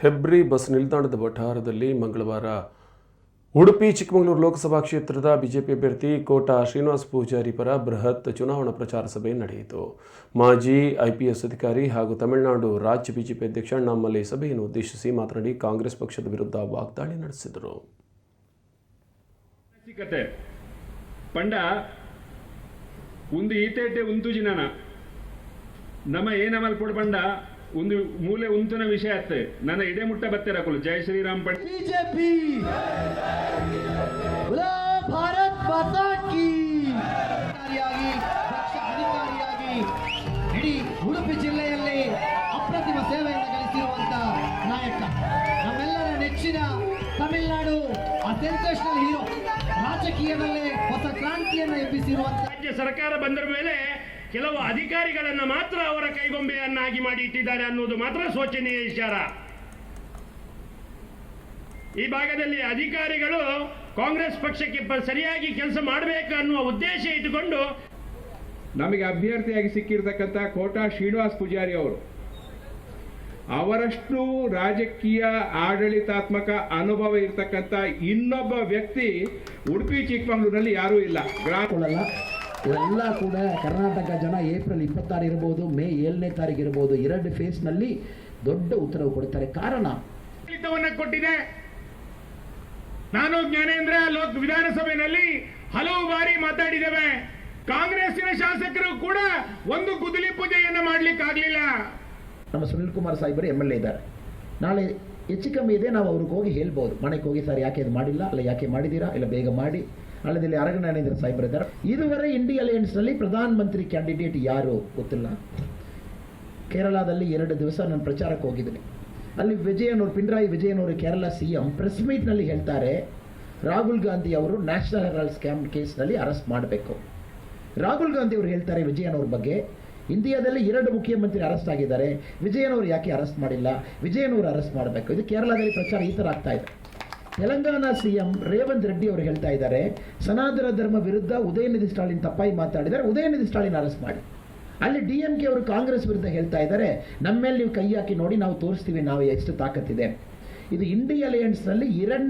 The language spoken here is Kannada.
ಹೆಬ್ರಿ ಬಸ್ ನಿಲ್ದಾಣದ ವಠಾರದಲ್ಲಿ ಮಂಗಳವಾರ ಉಡುಪಿ, ಚಿಕ್ಕಮಗಳೂರು ಲೋಕಸಭಾ ಕ್ಷೇತ್ರದ ಬಿಜೆಪಿ ಅಭ್ಯರ್ಥಿ ಕೋಟಾ ಶ್ರೀನಿವಾಸ ಪೂಜಾರಿ ಪರ ಬೃಹತ್ ಚುನಾವಣಾ ಪ್ರಚಾರ ಸಭೆ ನಡೆಯಿತು. ಮಾಜಿ ಐಪಿಎಸ್ ಅಧಿಕಾರಿ ಹಾಗೂ ತಮಿಳುನಾಡು ರಾಜ್ಯ ಬಿಜೆಪಿ ಅಧ್ಯಕ್ಷ ಅಣ್ಣಾಮಲೈ ಸಭೆಯನ್ನು ಉದ್ದೇಶಿಸಿ ಮಾತನಾಡಿ ಕಾಂಗ್ರೆಸ್ ಪಕ್ಷದ ವಿರುದ್ಧ ವಾಗ್ದಾಳಿ ನಡೆಸಿದರು. ಪಂಡ ಒಂದು ಈತೇಟೆ ಉಂತುಜಿನನ ನಮ ಏನಮಲ್ ಪಂಡ? ಒಂದು ಮೂಲೆ ಉಂತನ ವಿಷಯ ಆಗ್ತದೆ ನನ್ನ ಎಡೆ ಮುಟ್ಟ ಬತ್ತಿರಕಲು ಜೈ ಶ್ರೀರಾಮ್ ಪಟ್ ಬಿಜೆಪಿ. ಭಾರತ್ ಮಾತಾ ಕಿ. ಅಧಿಕಾರಿಯಾಗಿ ಇಡೀ ಉಡುಪಿ ಜಿಲ್ಲೆಯಲ್ಲಿ ಅಪ್ರತಿಮ ಸೇವೆಯನ್ನು ಗಳಿಸಿರುವಂತ ನಾಯಕ. ನಮ್ಮೆಲ್ಲರ ನೆಚ್ಚಿನ ತಮಿಳುನಾಡು ಆ ಹೀರೋ ರಾಜಕೀಯದಲ್ಲೇ ಹೊಸ ಕ್ರಾಂತಿಯನ್ನು ಎಬ್ಬಿಸಿರುವಂತ ರಾಜ್ಯ ಸರ್ಕಾರ ಬಂದ ಮೇಲೆ ಕೆಲವು ಅಧಿಕಾರಿಗಳನ್ನು ಮಾತ್ರ ಅವರ ಕೈಗೊಂಬೆಯನ್ನಾಗಿ ಮಾಡಿ ಇಟ್ಟಿದ್ದಾರೆ ಅನ್ನೋದು ಮಾತ್ರ ಶೋಚನೀಯ ವಿಚಾರ. ಈ ಭಾಗದಲ್ಲಿ ಅಧಿಕಾರಿಗಳು ಕಾಂಗ್ರೆಸ್ ಪಕ್ಷಕ್ಕೆ ಪ- ಸರಿಯಾಗಿ ಕೆಲಸ ಮಾಡಬೇಕು ಅನ್ನುವ ಉದ್ದೇಶ ಇಟ್ಟುಕೊಂಡು ನಮಗೆ ಅಭ್ಯರ್ಥಿಯಾಗಿ ಸಿಕ್ಕಿರ್ತಕ್ಕಂಥ ಕೋಟಾ ಶ್ರೀನಿವಾಸ್ ಪೂಜಾರಿ ಅವರು ಅವರಷ್ಟು ರಾಜಕೀಯ ಆಡಳಿತಾತ್ಮಕ ಅನುಭವ ಇರತಕ್ಕಂಥ ಇನ್ನೊಬ್ಬ ವ್ಯಕ್ತಿ ಉಡುಪಿ ಚಿಕ್ಕಮಗಳೂರಿನಲ್ಲಿ ಯಾರೂ ಇಲ್ಲ. ಗ್ರಾಮ ಕೊಳ್ಳಲ್ಲ ಇವೆಲ್ಲ ಕೂಡ ಕರ್ನಾಟಕ ಜನ ಏಪ್ರಿಲ್ ಇಪ್ಪತ್ತಾರು ಇರ್ಬೋದು ಮೇ ಏಳನೇ ತಾರೀಕು ಇರ್ಬೋದು ಎರಡು ಫೇಸ್ನಲ್ಲಿ ದೊಡ್ಡ ಉತ್ತರವು ಕೊಡ್ತಾರೆ. ಕಾರಣ? ಕೊಟ್ಟಿದೆ. ನಾನು ಜ್ಞಾನೇಂದ್ರ ಲೋಕ್ ವಿಧಾನಸಭೆಯಲ್ಲಿ ಹಲವು ಬಾರಿ ಮಾತಾಡಿದ್ದೇವೆ. ಕಾಂಗ್ರೆಸ್ಸಿನ ಶಾಸಕರು ಕೂಡ ಒಂದು ಕುದುಲಿ ಪೂಜೆಯನ್ನ ಮಾಡ್ಲಿಕ್ಕಾಗ್ಲಿಲ್ಲ. ನಮ್ಮ ಸುನಿಲ್ ಕುಮಾರ್ ಸಾಹೇಬರು ಎಂ ಎಲ್ ಎ ಇದ್ದಾರೆ. ನಾಳೆ ಹೆಚ್ಚು ಕಮ್ಮಿ ಇದೆ ನಾವು ಅವ್ರಿಗೆ ಹೋಗಿ ಹೇಳ್ಬೋದು. ಮನೆಗೆ ಹೋಗಿ ಸರ್ ಯಾಕೆ ಇದು ಮಾಡಿಲ್ಲ? ಅಲ್ಲ ಯಾಕೆ ಮಾಡಿದ್ದೀರಾ? ಇಲ್ಲ ಬೇಗ ಮಾಡಿ. ಅಲ್ಲದಲ್ಲಿ ಅರಗನಾನೇಂದ್ರ ಸಾಯಿ ಇದ್ದಾರೆ ಇದುವರೆ ಇಂಡಿ ಅಲಯನ್ಸ್ನಲ್ಲಿ ಪ್ರಧಾನ ಮಂತ್ರಿ ಕ್ಯಾಂಡಿಡೇಟ್ ಯಾರು ಗೊತ್ತಿಲ್ಲ. ಕೇರಳದಲ್ಲಿ ಎರಡು ದಿವಸ ನಾನು ಪ್ರಚಾರಕ್ಕೆ ಹೋಗಿದ್ದೀನಿ. ಅಲ್ಲಿ ವಿಜಯನವರು ಪಿನ್ರಾಯಿ ವಿಜಯನವರು ಕೇರಳ ಸಿ ಎಂ ಪ್ರೆಸ್ ಮೀಟ್ನಲ್ಲಿ ಹೇಳ್ತಾರೆ, ರಾಹುಲ್ ಗಾಂಧಿ ಅವರು ನ್ಯಾಷನಲ್ ಹೆರಾಲ್ಡ್ ಸ್ಕ್ಯಾಮ್ ಕೇಸ್ನಲ್ಲಿ ಅರೆಸ್ಟ್ ಮಾಡಬೇಕು. ರಾಹುಲ್ ಗಾಂಧಿ ಅವರು ಹೇಳ್ತಾರೆ ವಿಜಯನವ್ರ ಬಗ್ಗೆ ಇಂಡಿಯಾದಲ್ಲಿ ಎರಡು ಮುಖ್ಯಮಂತ್ರಿ ಅರೆಸ್ಟ್ ಆಗಿದ್ದಾರೆ. ವಿಜಯನವರು ಯಾಕೆ ಅರೆಸ್ಟ್ ಮಾಡಿಲ್ಲ? ವಿಜಯನವರು ಅರೆಸ್ಟ್ ಮಾಡಬೇಕು. ಇದು ಕೇರಳದಲ್ಲಿ ಪ್ರಚಾರ ಈ ಥರ ಆಗ್ತಾ ಇದೆ. ತೆಲಂಗಾಣ ಸಿಎಂ ರೇವಂತ್ ರೆಡ್ಡಿ ಅವರು ಹೇಳ್ತಾ ಇದ್ದಾರೆ, ಸನಾತನ ಧರ್ಮ ವಿರುದ್ಧ ಉದಯನಿಧಿ ಸ್ಟಾಲಿನ್ ತಪ್ಪಾಗಿ ಮಾತಾಡಿದ್ದಾರೆ, ಉದಯನಿಧಿ ಸ್ಟಾಲಿನ್ ಅರೆಸ್ಟ್ ಮಾಡಿ. ಅಲ್ಲಿ ಡಿ ಎಂ ಕೆ ಅವರು ಕಾಂಗ್ರೆಸ್ ವಿರುದ್ಧ ಹೇಳ್ತಾ ಇದ್ದಾರೆ ನಮ್ಮ ಮೇಲೆ ನೀವು ಕೈ ಹಾಕಿ ನೋಡಿ, ನಾವು ತೋರಿಸ್ತೀವಿ, ನಾವು ಎಷ್ಟು ತಾಕತ್ತಿದೆ. ಇದು ಇಂಡಿ ಅಲಯನ್ಸ್ನಲ್ಲಿ ಎರಡನೇ